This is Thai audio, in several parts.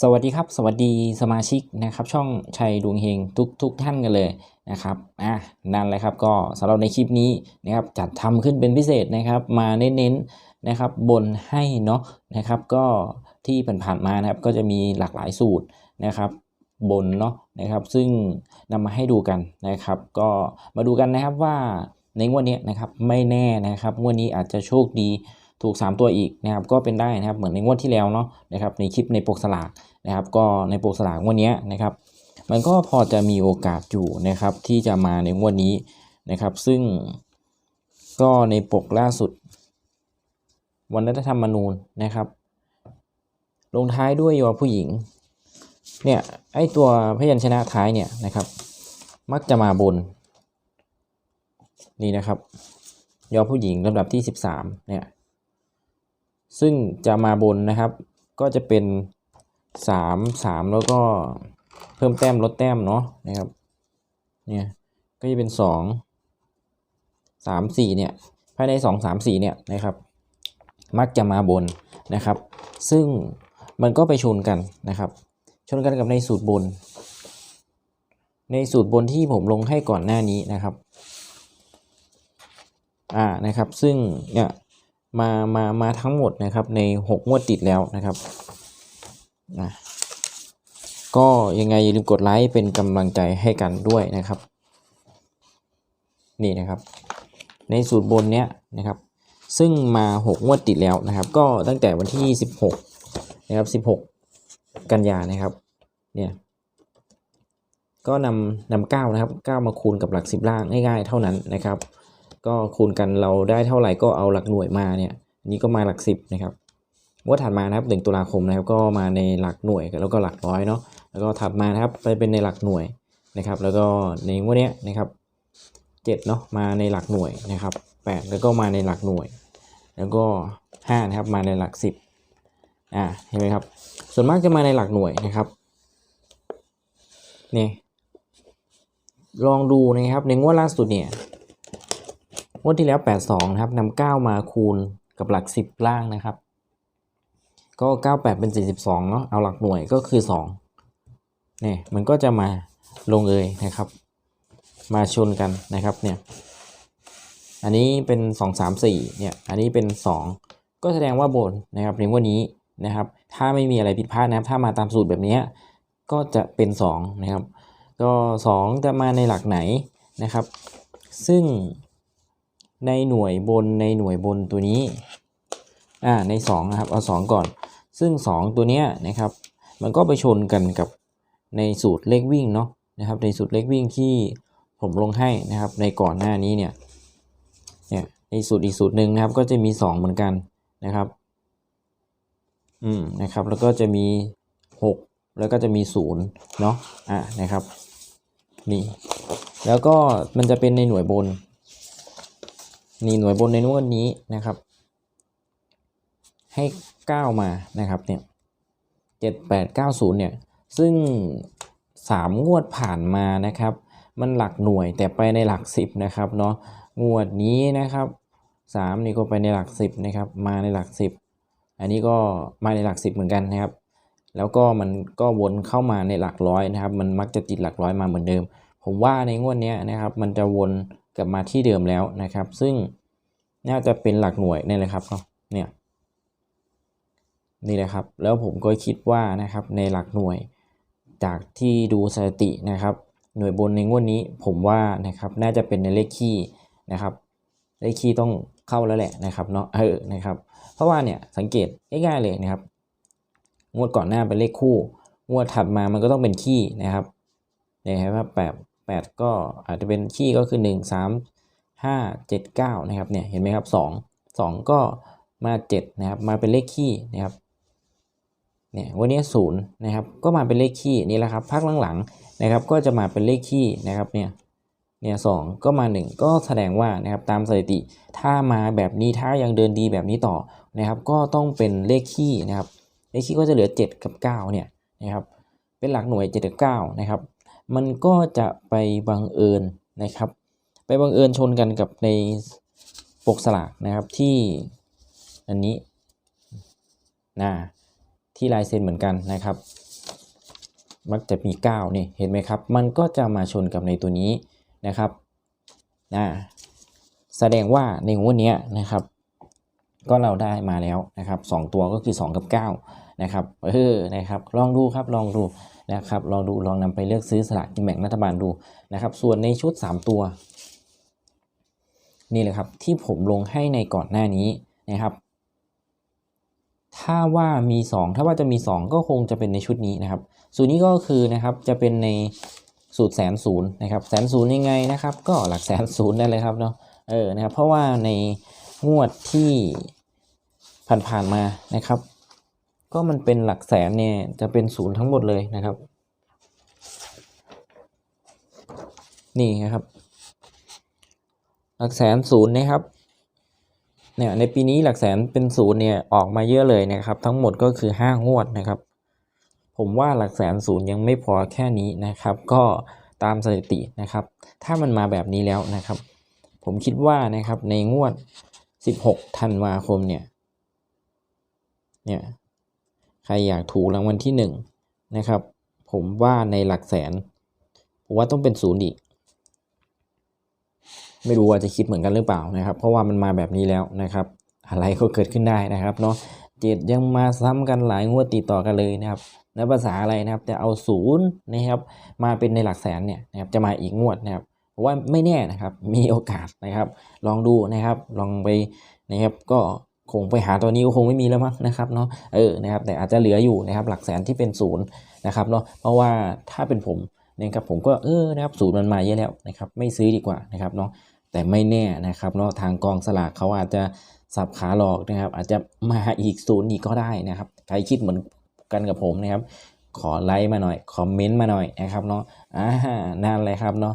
สวัสดีครับสวัสดีสมาชิกนะครับ ช่องชัยดวงเฮงทุกทุกท่านกันเลยนะครับอะนั่นแหละครับก็สำหรับในคลิปนี้นะครับจัดทำขึ้นเป็นพิเศษนะครับ มาเน้นๆนะครับบนให้เนาะนะครับ ก็ที่ผ่านๆมานะครับก็จะมีหลากหลายสูตรนะครับบนเนาะนะครับ ซึ่งนำมาให้ดูกันนะครับ ก็มาดูกันนะครับว่าในงวดนี้นะครับไม่แน่นะครับงวดนี้อาจจะโชคดี ถูก 3 ตัวอีกนะครับก็เป็นได้นะครับเหมือนในงวดที่แล้วเนาะนะครับในคลิปในปกสลากนะครับก็ในปกสลากงวดนี้นะครับมันก็พอจะมีโอกาสอยู่นะครับที่จะมาในงวดนี้นะครับ ซึ่งก็ในปกล่าสุด วันรัฐธรรมนูญนะครับ ลงท้ายด้วยยอผู้หญิงเนี่ยไอตัวพยัญชนะท้ายเนี่ยนะครับ มักจะมาบน นี่นะครับ ยอผู้หญิงลำดับที่ 13เนี่ย ซึ่งจะมาบนนะครับ ก็จะเป็น 3 3 แล้วก็เพิ่มแต้มลดแต้มเนาะนะครับเนี่ยก็จะเป็น 2 3 4เนี่ยภายใน 2 3 4เนี่ยนะครับ มักจะมาบนนะครับ ซึ่งมันก็ไปชนกันนะครับ ชนกันกับในสูตรบน ในสูตรบนที่ผมลงให้ก่อนหน้านี้นะครับอ่านะครับซึ่งเนี่ย มามามาทั้งหมดนะครับใน 6 งวดติดแล้วนะครับนะก็ยังไงอย่าลืมกดไลค์เป็นกำลังใจให้กันด้วยนะครับ นี่นะครับ ในสูตรบนเนี้ยนะครับซึ่งมา 6 งวดติดแล้วนะครับ ก็ตั้งแต่วันที่ 16นะครับ16 กันยานะครับเนี่ยก็นำนำเก้านะครับเก้ามาคูณกับหลักสิบล่างง่ายๆเท่านั้นนะครับ ก็คูณกันเราได้เท่าไหร่ก็เอาหลักหน่วยมาเนี่ยนนี้ก็มาหลักสิบนะครับงวดถัดมานะครับหนึ่งตุลาคมนะครับก็มาในหลักหน่วยแล้วก็หลักร้อยเนาะแล้วก็ถัดมานะครับไปเป็นในหลักหน่วยนะครับ แล้วก็ในงวดเนี้ยนะครับเจ็ดเนาะมาในหลักหน่วยนะครับแปดแล้วก็มาในหลักหน่วย แล้วก็ห้านะครับมาในหลักสิบอ่าเห็นไหมครับ ส่วนมากจะมาในหลักหน่วยนะครับนี่ลองดูนะครับในงวดล่าสุดเนี่ย งวดที่แล้ว 82 นะครับนำ9 มาคูณกับหลัก 10 ล่างนะครับ ก็ 98 เป็น 42 เนาะเอาหลักหน่วยก็คือ 2 เนี่ย มันก็จะมาลงเอยนะครับ มาชนกันนะครับ เนี่ย อันนี้เป็น 2 3 4 เนี่ย อันนี้เป็น 2 ก็แสดงว่าบนนะครับในวันนี้นะครับ ถ้าไม่มีอะไรผิดพลาดนะครับ ถ้ามาตามสูตรแบบนี้ก็จะเป็น 2 นะครับ ก็ 2 จะมาในหลักไหนนะครับ ซึ่ง ในหน่วยบนในหน่วยบนตัวนี้อ่าใน2นะครับเอา2ก่อน ซึ่ง 2 ตัวเนี้ยนะครับ มันก็ไปชนกันกับในสูตรเลขวิ่งเนาะนะครับในสูตรเลขวิ่งที่ผมลงให้นะครับ ในก่อนหน้านี้เนี่ยเนี่ยในสูตรอีกสูตรหนึ่งนะครับ ก็จะมี 2 เหมือนกันนะครับอืมนะครับ แล้วก็จะมี 6 แล้วก็จะมี0เนาะอ่านะครับนี่แล้วก็มันจะเป็นในหน่วยบน นี่หน่วยบนในนวดนี้นะครับ ให้9มานะครับเนี่ยเจ็ดแปดเก้าศูนย์เนี่ยซึ่งสามงวดผ่านมานะครับ มันหลักหน่วยแต่ไปในหลักสิบนะครับเนาะงวดนี้นะครับสามนี่ก็ไปในหลักสิบนะครับมาในหลักสิบอันนี้ก็มาในหลักสิบเหมือนกันนะครับ แล้วก็มันก็วนเข้ามาในหลักร้อยนะครับ มันมักจะติดหลักร้อยมาเหมือนเดิม ผมว่าในงวดนี้นะครับ มันจะวน กลับมาที่เดิมแล้วนะครับ ซึ่งน่าจะเป็นหลักหน่วยนี่แหละครับเนี่ยนี่แหละครับ แล้วผมก็คิดว่านะครับในหลักหน่วย จากที่ดูสถิตินะครับ หน่วยบนในงวดนี้ผมว่านะครับน่าจะเป็นในเลขขี้นะครับ เลขขี้ต้องเข้าแล้วแหละนะครับเนาะเออนะครับ เพราะว่าเนี่ยสังเกตง่ายๆเลยนะครับ งวดก่อนหน้าเป็นเลขคู่ งวดถัดมามันก็ต้องเป็นขี้นะครับเนี่ยครับแบบ 8 ก็อาจจะเป็นขี้ก็คือ 1 3 5 7 9 นะครับเนี่ยเห็นไหมครับ 2 2 ก็มา 7 นะครับ มาเป็นเลขขี้นะครับเนี่ยวันนี้ศูนย์นะครับก็มาเป็นเลขขี้นี่แหละครับพักหลังๆนะครับก็จะมาเป็นเลขขี้นะครับเนี่ยเนี่ยสก็มา 1 ก็แสดงว่านะครับตามสถิติถ้ามาแบบนี้ถ้ายังเดินดีแบบนี้ต่อนะครับก็ต้องเป็นเลขขี้นะครับเลขขี้ก็จะเหลือ 7 กับ9เนี่ยนะครับเป็นหลักหน่วย7กับ9นะครับ มันก็จะไปบังเอิญนะครับ ไปบังเอิญชนกันกับในปกสลากนะครับที่อันนี้นะที่ลายเซ็นเหมือนกันนะครับ มักจะมี9เนี่ยเห็นไหมครับ มันก็จะมาชนกับในตัวนี้นะครับนะแสดงว่าในงวดนี้นะครับ ก็เราได้มาแล้วนะครับสองตัวก็คือ 2 กับ 9 นะครับเออนะครับลองดูครับลองดูนะครับลองดูลองนำไปเลือกซื้อสลากกินแบ่งรัฐบาลดูนะครับ ส่วนในชุด 3 ตัว นี่เลยครับที่ผมลงให้ในก่อนหน้านี้นะครับ ถ้าว่ามี 2 ถ้าว่าจะมี 2 ก็คงจะเป็นในชุดนี้นะครับ สูตรนี้ก็คือนะครับจะเป็นในสูตรแสนศูนย์นะครับแสนศูนย์ยังไงนะครับ ก็หลักแสนศูนย์ได้เลยครับเนาะเออนะครับเพราะว่าในงวดที่ผ่านๆมานะครับ ก็มันเป็นหลักแสนเนี่ยจะเป็นศูนย์ทั้งหมดเลยนะครับ นี่นะครับ หลักแสนศูนย์นะครับเนี่ยในปีนี้หลักแสนเป็นศูนย์เนี่ยออกมาเยอะเลยนะครับ ทั้งหมดก็คือ5งวดนะครับ ผมว่าหลักแสนศูนย์ยังไม่พอแค่นี้นะครับ ก็ตามสถิตินะครับ ถ้ามันมาแบบนี้แล้วนะครับ ผมคิดว่านะครับในงวด 16 ธันวาคมเนี่ยเนี่ย ใครอยากถูกรางวัลที่1นนะครับ ผมว่าในหลักแสน ผมว่าต้องเป็นศูนย์อีก ไม่รู้ว่าจะคิดเหมือนกันหรือเปล่านะครับ เพราะว่ามันมาแบบนี้แล้วนะครับ อะไรก็เกิดขึ้นได้นะครับเนาะเจ็ดยังมาซ้ำกันหลายงวดติดต่อกันเลยนะครับในภาษาอะไรนะครับ แต่เอาศูนย์นะครับ มาเป็นในหลักแสนเนี่ยนะครับ จะมาอีกงวดนะครับว่าไม่แน่นะครับ มีโอกาสนะครับ ลองดูนะครับ ลองไปนะครับ ก็ คงไปหาตัวนี้ก็คงไม่มีแล้วมั้งนะครับเนาะเออนะครับแต่อาจจะเหลืออยู่นะครับหลักแสนที่เป็นศูนย์นะครับเนาะเพราะว่าถ้าเป็นผมนะครับผมก็เออนะครับศูนย์มันมาเยอะแล้วนะครับไม่ซื้อดีกว่านะครับเนาะแต่ไม่แน่นะครับเนาะทางกองสลากเขาอาจจะสับขาหลอกนะครับ อาจจะมาอีกศูนย์อีกก็ได้นะครับใครคิดเหมือนกันกับผมนะครับ ขอไลค์มาหน่อยคอมเมนต์มาหน่อยนะครับเนาะอ่านั่นเลยครับเนาะ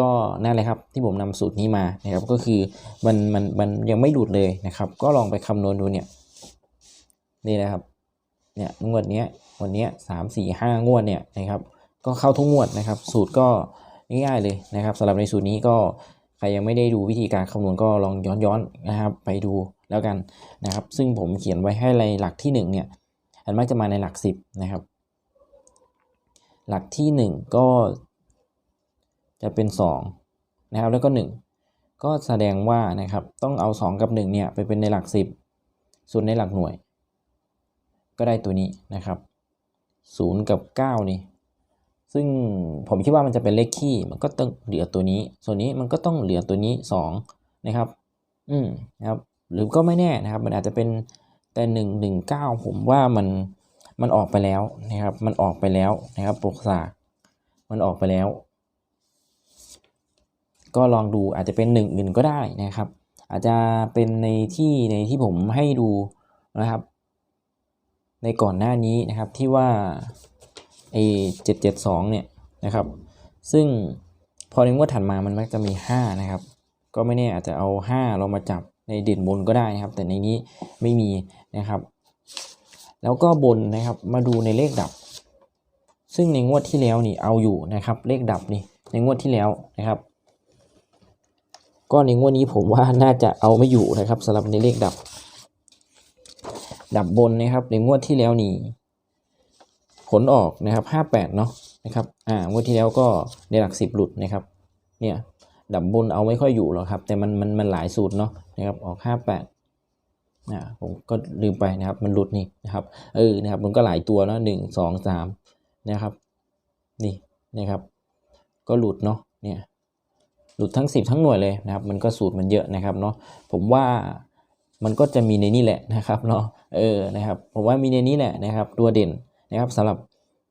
ก็นั่นเลยครับที่ผมนำสูตรนี้มานะครับก็คือมันมันมันยังไม่หลุดเลยนะครับ ก็ลองไปคำนวณดูเนี่ยนี่นะครับเนี่ยงวดเนี้ยวันนี้สามสี่ห้างวดเนี่ยนะครับก็เข้าทุกงวดนะครับ สูตรก็ง่ายๆเลยนะครับสำหรับในสูตรนี้ก็ใครยังไม่ได้ดูวิธีการคำนวณก็ลองย้อนย้อนนะครับ ไปดูแล้วกันนะครับ ซึ่งผมเขียนไว้ให้ในหลักที่1เนี่ยอันมักจะมาในหลัก 10นะครับหลักที่ 1 ก็ จะเป็น2นะครับแล้วก็ 1 ก็แสดงว่านะครับต้องเอา 2 กับ 1 เนี่ยไปเป็นในหลัก 10 ส่วนในหลักหน่วย ก็ได้ตัวนี้นะครับ0กับ9นี่ซึ่งผมคิดว่ามันจะเป็นเลขคี่มันก็ต้องเหลือตัวนี้ ส่วนนี้มันก็ต้องเหลือตัวนี้ 2 นะครับ อืมนะครับ หรือก็ไม่แน่นะครับ มันอาจจะเป็นแต่หนึ่งหนึ่งเก้าผมว่ามันมันออกไปแล้วนะครับ มันออกไปแล้วนะครับปกสามันออกไปแล้ว ก็ลองดูอาจจะเป็นหนึ่งหนึ่งก็ได้นะครับ อาจจะเป็นในที่ในที่ผมให้ดูนะครับ ในก่อนหน้านี้นะครับที่ว่าไอ้เจ็ดเจ็ดสองเนี่ยนะครับ ซึ่งพอในงวดถัดมามันมักจะมีห้านะครับ ก็ไม่แน่อาจจะเอาห้าเรามาจับในเด่นบนก็ได้นะครับ แต่ในนี้ไม่มีนะครับ แล้วก็บนนะครับมาดูในเลขดับ ซึ่งในงวดที่แล้วนี่เอาอยู่นะครับ เลขดับนี่ในงวดที่แล้วนะครับ ก็ในงวดนี้ผมว่าน่าจะเอาไม่อยู่นะครับสำหรับในเลขดับ ดับบนนะครับ ในงวดที่แล้วนี่ผลออกนะครับ58เนาะนะครับอ่างวดที่แล้วก็ในหลัก10หลุดนะครับเนี่ยดับบนเอาไม่ค่อยอยู่หรอกครับ แต่มันมันมันหลายสูตรเนาะนะครับออก58อ่าผมก็ลืมไปนะครับมันหลุดนี่นะครับเออนะครับมันก็หลายตัวเนาะหนึ่งสองสามนะครับนี่นะครับ ก็หลุดเนาะเนี่ย หลุดทั้ง 10 ทั้งหน่วยเลยนะครับ มันก็สูตรมันเยอะนะครับเนาะผมว่ามันก็จะมีในนี้แหละนะครับเนาะเออนะครับผมว่ามีในนี้แหละนะครับ ตัวเด่นนะครับสำหรับ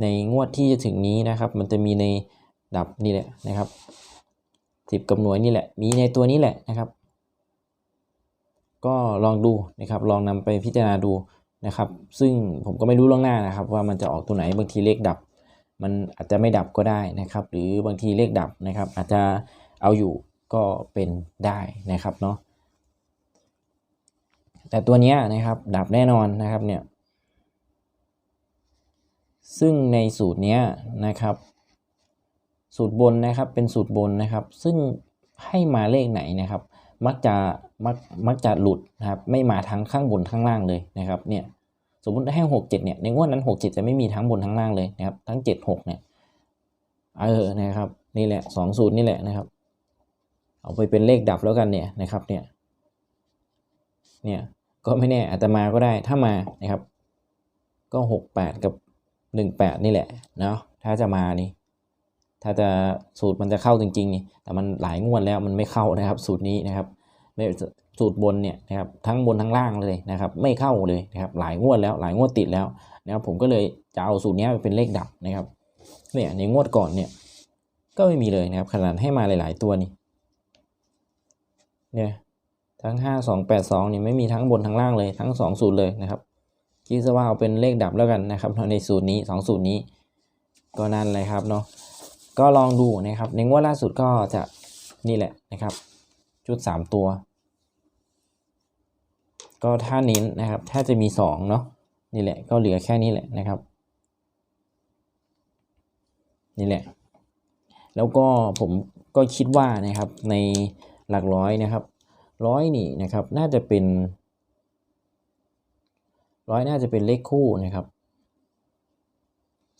ในงวดที่จะถึงนี้นะครับ มันจะมีในดับนี่แหละนะครับสิบกับหน่วยนี่แหละ มีในตัวนี้แหละนะครับ ก็ลองดูนะครับ ลองนำไปพิจารณาดูนะครับ ซึ่งผมก็ไม่รู้ล่วงหน้านะครับ ว่ามันจะออกตัวไหนบางทีเลขดับ มันอาจจะไม่ดับก็ได้นะครับ หรือบางทีเลขดับนะครับ อาจจะ เอาอยู่ก็เป็นได้นะครับเนาะแต่ตัวเนี้ยนะครับดับแน่นอนนะครับเนี่ยซึ่งในสูตรเนี้ยนะครับ สูตรบนนะครับเป็นสูตรบนนะครับ ซึ่งให้มาเลขไหนนะครับ มักจะมักมักจะหลุดนะครับไม่มาทั้งข้างบนข้างล่างเลยนะครับเนี่ยสมมติให้หกเจ็ดเนี่ยในงวดนั้นหกเจ็ดจะไม่มีทั้งบนทั้งล่างเลยนะครับทั้งเจ็ดหกเนี่ยเออนะครับนี่แหละสองศูนย์นี่แหละนะครับ เอาไปเป็นเลขดับแล้วกันเนี่ยนะครับเนี่ยเนี่ยก็ไม่แน่อาจจะมาก็ได้ถ้ามานะครับ ก็หกแปดกับหนึ่งแปดนี่แหละเนาะถ้าจะมานี่ ถ้าจะสูตรมันจะเข้าจริงๆนี่แต่มันหลายงวดแล้วมันไม่เข้านะครับ สูตรนี้นะครับไม่สูตรบนเนี่ยนะครับทั้งบนทั้งล่างเลยนะครับ ไม่เข้าเลยนะครับหลายงวดแล้วหลายงวดติดแล้วนะครับผมก็เลยจะเอาสูตรนี้ไปเป็นเลขดับนะครับเนี่ยในงวดก่อนเนี่ยก็ไม่มีเลยนะครับขนาดให้มาหลาย ๆ ตัวนี่ เนี่ยทั้งห้าสองแปดสองนี่ไม่มีทั้งบนทั้งล่างเลยทั้งสองสูตรเลยนะครับคิดซะว่าเอาเป็นเลขดับแล้วกันนะครับในสูตรนี้สองสูตรนี้ ก็นั่นเลยครับเนาะก็ลองดูนะครับในงวดล่าสุดก็จะนี่แหละนะครับ ชุดสามตัว ก็ถ้าเน้นนะครับถ้าจะมีสองเนาะนี่แหละก็เหลือแค่นี้แหละนะครับ นี่แหละ แล้วก็ผมก็คิดว่านะครับใน หลักร้อยนะครับร้อยนี่นะครับน่าจะเป็นร้อยน่าจะเป็นเลขคู่นะครับ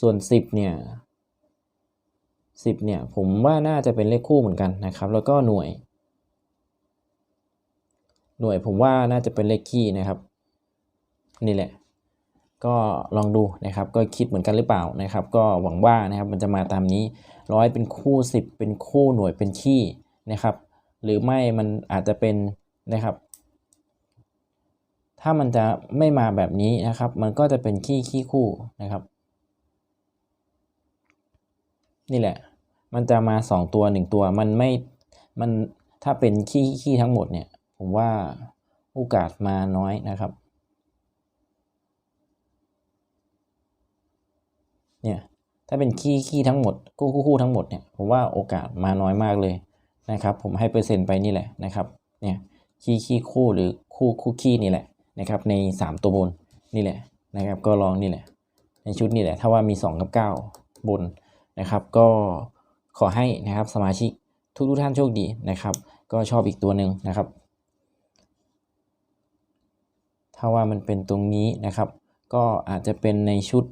ส่วนสิบเนี่ยสิบเนี่ยผมว่าน่าจะเป็นเลขคู่เหมือนกันนะครับ แล้วก็หน่วย หน่วยผมว่าน่าจะเป็นเลขคี่นะครับ นี่แหละ ก็ลองดูนะครับ ก็คิดเหมือนกันหรือเปล่านะครับ ก็หวังว่านะครับมันจะมาตามนี้ร้อยเป็นคู่สิบเป็นคู่หน่วยเป็นขี้นะครับ หรือไม่มันอาจจะเป็นนะครับ ถ้ามันจะไม่มาแบบนี้นะครับ มันก็จะเป็นขี้ขี้คู่นะครับ นี่แหละ มันจะมาสองตัวหนึ่งตัวมันไม่มันถ้าเป็นขี้ขี้ทั้งหมดเนี่ยผมว่าโอกาสมาน้อยนะครับเนี่ยถ้าเป็นขี้ขี้ทั้งหมดคู่คู่ทั้งหมดเนี่ยผมว่าโอกาสมาน้อยมากเลย นะครับผมให้เปอร์เซ็นต์ไปนี่แหละนะครับเนี่ยขี้ขี้คู่หรือคู่คู่ขี้นี่แหละนะครับในสามตัวบนนี่แหละนะครับก็ลองนี่แหละในชุดนี่แหละถ้าว่ามีสองกับเก้าบนนะครับ ก็ขอให้นะครับสมาชิกทุกทุกท่านโชคดีนะครับ ก็ชอบอีกตัวหนึ่งนะครับ ถ้าว่ามันเป็นตรงนี้นะครับ ก็อาจจะเป็นในชุด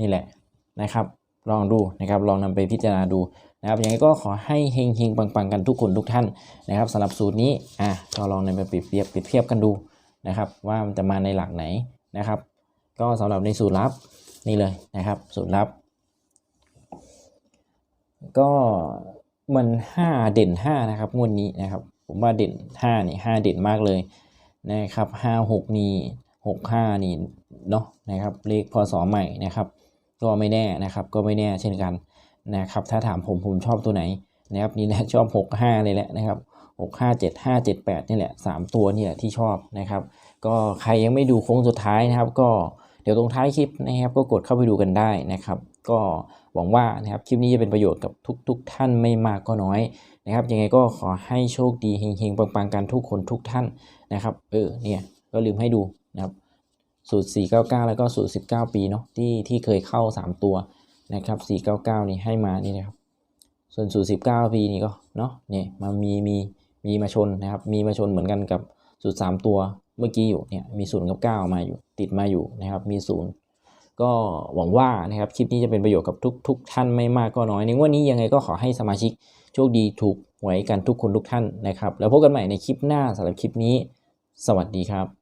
นี่แหละนะครับ ลองดูนะครับลองนำไปพิจารณาดูนะครับยังไงก็ขอให้เฮงเฮงปังปังๆกันทุกคนทุกท่านนะครับสำหรับสูตรนี้อะก็ลองนำไปเปรียบเทียบเปรียบเทียบกันดูนะครับ ว่ามันจะมาในหลักไหนนะครับ ก็สำหรับในสูตรลับนี่เลยนะครับ สูตรลับ ก็มันห้าเด่นห้านะครับงวดนี้นะครับ ผมว่าเด่นห้านี่ห้าเด่นมากเลยนะครับห้าหกนี่หกห้านี่เนาะนะครับเลขพศใหม่นะครับ ก็ไม่แน่นะครับ ก็ไม่แน่เช่นกันนะครับ ถ้าถามผมผมชอบตัวไหนนะครับนี่แหละชอบหกห้าเลยแหละนะครับหกห้าเจ็ดห้าเจ็ดแปดนี่แหละสามตัวนี่แหละที่ชอบนะครับ ก็ใครยังไม่ดูโค้งสุดท้ายนะครับ ก็เดี๋ยวตรงท้ายคลิปนะครับก็กดเข้าไปดูกันได้นะครับ ก็หวังว่านะครับคลิปนี้จะเป็นประโยชน์กับทุกๆทท่านไม่มากก็น้อยนะครับ ยังไงก็ขอให้โชคดีเฮงๆปังๆกันทุกคนทุกท่านนะครับ เออเนี่ยก็ลืมให้ดูนะครับ สูตร 499 แล้วก็สูตร 19 ปีเนาะที่ที่เคยเข้า 3 ตัวนะครับ 499 นี่ให้มานี่นะครับ ส่วนสูตร 19 ปีนี่ก็เนาะเนี่ยมามีมีมีมาชนนะครับมีมาชนเหมือนกันกับสูตร 3 ตัวเมื่อกี้อยู่เนี่ยมีศูนย์กับ9มาอยู่ติดมาอยู่นะครับมีศูนย์ก็หวังว่านะครับคลิปนี้จะเป็นประโยชน์กับทุกทุกท่านไม่มากก็น้อยในวันนี้ยังไงก็ขอให้สมาชิกโชคดีถูกหวยกันทุกคนทุกท่านนะครับ แล้วพบกันใหม่ในคลิปหน้าสำหรับคลิปนี้ สวัสดีครับ